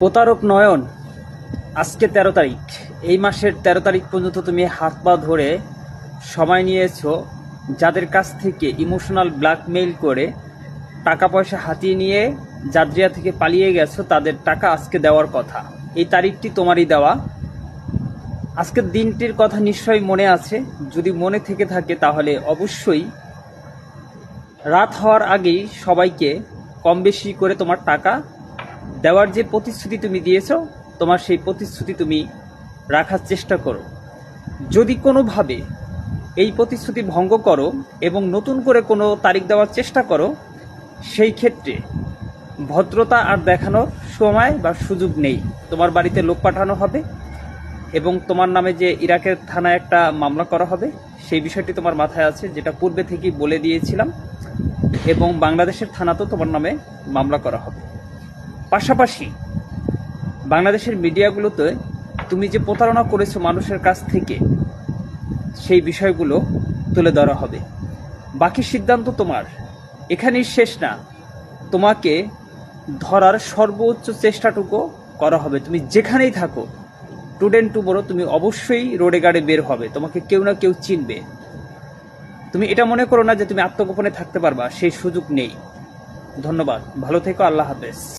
প্রতারক নয়ন, আজকে তেরো তারিখ। এই মাসের তেরো তারিখ পর্যন্ত তুমি হাত পা ধরে সময় নিয়েছো, যাদের কাছ থেকে ইমোশনাল ব্ল্যাকমেইল করে টাকা পয়সা হাতিয়ে নিয়ে জাদ্রিয়া থেকে পালিয়ে গেছো, তাদের টাকা আজকে দেওয়ার কথা। এই তারিখটি তোমারই দেওয়া। আজকের দিনটির কথা নিশ্চয়ই মনে আছে। যদি মনে থেকে থাকে, তাহলে অবশ্যই রাত হওয়ার আগেই সবাইকে কম বেশি করে তোমার টাকা দেওয়ার যে প্রতিশ্রুতি তুমি দিয়েছ, তোমার সেই প্রতিশ্রুতি তুমি রাখার চেষ্টা করো। যদি কোনোভাবে এই প্রতিশ্রুতি ভঙ্গ করো এবং নতুন করে কোনো তারিখ দেওয়ার চেষ্টা করো, সেই ক্ষেত্রে ভদ্রতা আর দেখানোর সময় বা সুযোগ নেই। তোমার বাড়িতে লোক পাঠানো হবে এবং তোমার নামে যে ইরাকের থানায় একটা মামলা করা হবে, সেই বিষয়টি তোমার মাথায় আছে, যেটা পূর্বে থেকেই বলে দিয়েছিলাম এবং বাংলাদেশের থানাতেও তোমার নামে মামলা করা হবে। পাশাপাশি বাংলাদেশের মিডিয়াগুলোতে তুমি যে প্রতারণা করেছ মানুষের কাছ থেকে, সেই বিষয়গুলো তুলে ধরা হবে। বাকি সিদ্ধান্ত তোমার। এখানেই শেষ না। তোমাকে ধরার সর্বোচ্চ চেষ্টাটুকু করা হবে। তুমি যেখানেই থাকো স্টুডেন্ট টু বড় তুমি অবশ্যই রোডে গাড়ে বের হবে। তোমাকে কেউ না কেউ চিনবে। তুমি এটা মনে করো না যে তুমি আত্মগোপনে থাকতে পারবা। সেই সুযোগ নেই। ধন্যবাদ। ভালো থেকো। আল্লাহ হাফেজ।